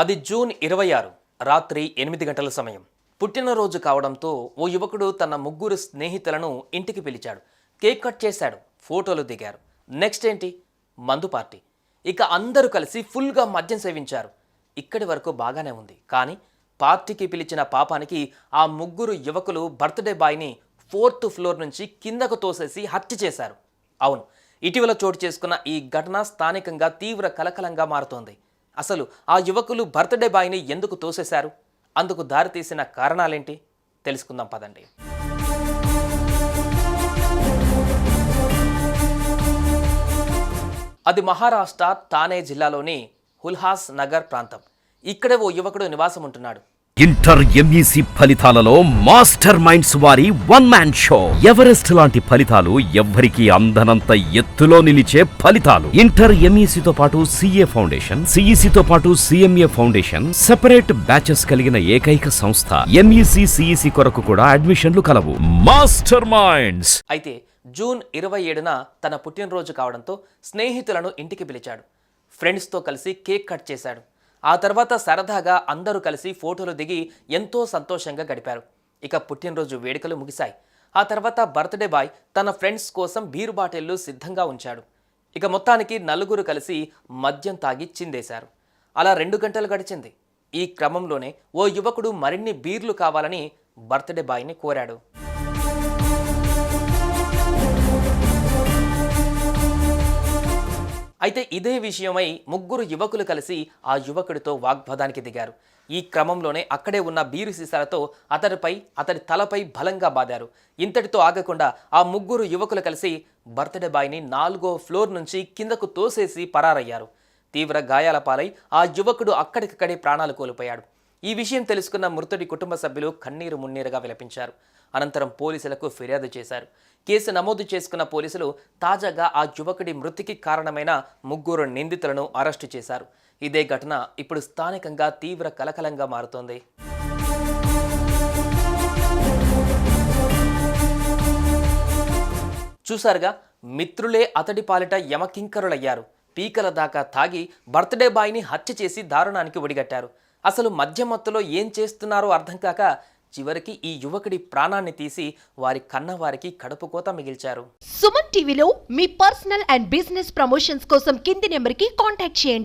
అది జూన్ ఇరవై ఆరు రాత్రి ఎనిమిది గంటల సమయం. పుట్టినరోజు కావడంతో ఓ యువకుడు తన ముగ్గురు స్నేహితులను ఇంటికి పిలిచాడు. కేక్ కట్ చేశాడు ఫోటోలు దిగారు. నెక్స్ట్ ఏంటి? మందు పార్టీ. ఇక అందరూ కలిసి ఫుల్గా మద్యం సేవించారు. ఇక్కడి వరకు బాగానే ఉంది. కానీ పార్టీకి పిలిచిన పాపానికి ఆ ముగ్గురు యువకులు బర్త్డే బాయ్ని ఫోర్త్ ఫ్లోర్ నుంచి కిందకు తోసేసి హత్య చేశారు. అవును ఇటీవల చోటు చేసుకున్న ఈ ఘటన స్థానికంగా తీవ్ర కలకలంగా మారుతోంది. అసలు ఆ యువకులు బర్త్డే బాయ్ని ఎందుకు తోసేశారు? అందుకు దారితీసిన కారణాలేంటి? తెలుసుకుందాం పదండి. అది మహారాష్ట్ర తానే జిల్లాలోని హుల్హాస్ నగర్ ప్రాంతం. ఇక్కడే ఓ యువకుడు నివాసం ఉంటున్నాడు ఇంటర్ ఎంఈసి ఫలితాలలో మాస్టర్ మైండ్స్ వారి వన్ మ్యాన్ షో. ఎవరెస్ట్ లాంటి ఫలితాలు ఎవ్వరికీ అందనంత ఎత్తులో నిలిచే ఫలితాలు. ఇంటర్ ఎంఈసితో పాటు సిఏ ఫౌండేషన్ సిఈసితో పాటు సిఎంఏ ఫౌండేషన్ సెపరేట్ బ్యాచెస్ కలిగిన ఏకైక సంస్థ. ఎంఈసి సిఈసి కొరకు కూడా అడ్మిషన్లు కలవు. Master minds. అయితే జూన్ ఇరవై ఏడున తన పుట్టినరోజు కావడంతో స్నేహితులను ఇంటికి పిలిచాడు. ఫ్రెండ్స్తో కలిసి కేక్ కట్ చేశాడు. ఆ తర్వాత సరదాగా అందరూ కలిసి ఫోటోలు దిగి ఎంతో సంతోషంగా గడిపారు. ఇక పుట్టినరోజు వేడుకలు ముగిశాయి. ఆ తర్వాత బర్త్డే బాయ్ తన ఫ్రెండ్స్ కోసం బీరు బాటిళ్ళు సిద్ధంగా ఉంచాడు. ఇక మొత్తానికి నలుగురు కలిసి మద్యం తాగి చిందేశారు. అలా రెండు గంటలు గడిచింది. ఈ క్రమంలోనే ఓ యువకుడు మరిన్ని బీర్లు కావాలని బర్త్డే బాయ్ని కోరాడు. అయితే ఇదే విషయమై ముగ్గురు యువకులు కలిసి ఆ యువకుడితో వాగ్వాదానికి దిగారు. ఈ క్రమంలోనే అక్కడే ఉన్న బీరు సీసాలతో అతడిపై అతడి తలపై బలంగా బాదారు. ఇంతటితో ఆగకుండా ఆ ముగ్గురు యువకులు కలిసి బర్త్డే బాయ్ని నాలుగో ఫ్లోర్ నుంచి కిందకు తోసేసి పరారయ్యారు. తీవ్ర గాయాల పాలై ఆ యువకుడు అక్కడికక్కడే ప్రాణాలు కోల్పోయాడు. ఈ విషయం తెలుసుకున్న మృతుడి కుటుంబ సభ్యులు కన్నీరు మున్నీరుగా విలపించారు. అనంతరం పోలీసులకు ఫిర్యాదు చేశారు. కేసు నమోదు చేసుకున్న పోలీసులు తాజాగా ఆ యువకుడి మృతికి కారణమైన ముగ్గురు నిందితులను అరెస్టు చేశారు. ఇదే ఘటన ఇప్పుడు స్థానికంగా తీవ్ర కలకలంగా మారుతోంది. చూశారుగా మిత్రులే అతడి పాలిట యమకింకరులయ్యారు. పీకల దాకా తాగి బర్త్డే బాయ్ని హత్య చేసి దారుణానికి ఒడిగట్టారు. అసలు మధ్య మత్తులో ఏం చేస్తున్నారో అర్థం కాక చివరికి ఈ యువకుడి ప్రాణాన్ని తీసి వారి కన్నవారికి కడుపు కోత మిగిల్చారు. సుమన్ టీవీలో మీ పర్సనల్ అండ్ బిజినెస్ ప్రమోషన్స్ కోసం కింది నెంబర్కి కాంటాక్ట్ చేయండి.